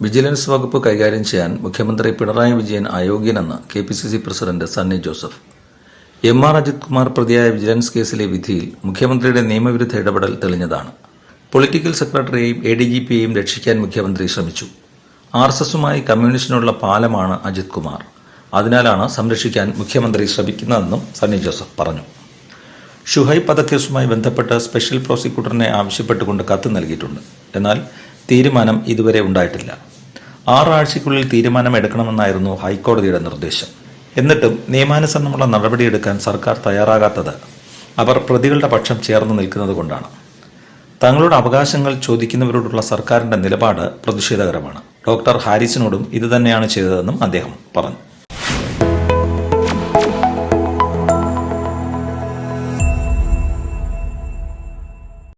Vigilance വകുപ്പ് കൈകാര്യം ചെയ്യാൻ മുഖ്യമന്ത്രി Pinarayi Vijayan അയോഗ്യനെന്ന് K P C C president Sunny Joseph. M R Ajith Kumar പ്രതിയായ വിജിലൻസ് കേസിലെ വിധിയിൽ മുഖ്യമന്ത്രിയുടെ നിയമവിരുദ്ധ ഇടപെടൽ തെളിഞ്ഞതാണ്. പൊളിറ്റിക്കൽ സെക്രട്ടറിയെയും എ ഡി ജി പിയെയും രക്ഷിക്കാൻ മുഖ്യമന്ത്രി ശ്രമിച്ചു. ആർ എസ് എസുമായി കമ്മ്യൂണിസ്റ്റിനുള്ള പാലമാണ് അജിത് കുമാർ. അതിനാലാണ് സംരക്ഷിക്കാൻ മുഖ്യമന്ത്രി ശ്രമിക്കുന്നതെന്നും സണ്ണി ജോസഫ് പറഞ്ഞു. ഷുഹൈബ് വധക്കേസുമായി ബന്ധപ്പെട്ട സ്പെഷ്യൽ പ്രോസിക്യൂട്ടറിനെ ആവശ്യപ്പെട്ടുകൊണ്ട് കത്ത് നൽകിയിട്ടുണ്ട്. എന്നാൽ തീരുമാനം ഇതുവരെ ഉണ്ടായിട്ടില്ല. ആറാഴ്ചയ്ക്കുള്ളിൽ തീരുമാനം എടുക്കണമെന്നായിരുന്നു ഹൈക്കോടതിയുടെ നിർദ്ദേശം. എന്നിട്ടും നിയമാനുസരണമുള്ള നടപടിയെടുക്കാൻ സർക്കാർ തയ്യാറാകാത്തത് അവർ പ്രതികളുടെ പക്ഷം ചേർന്ന് നിൽക്കുന്നത് കൊണ്ടാണ്. തങ്ങളുടെ അവകാശങ്ങൾ ചോദിക്കുന്നവരോടുള്ള സർക്കാരിന്റെ നിലപാട് പ്രതിഷേധകരമാണ്. ഡോക്ടർ ഹാരിസിനോടും ഇതുതന്നെയാണ് ചെയ്തതെന്നും അദ്ദേഹം പറഞ്ഞു.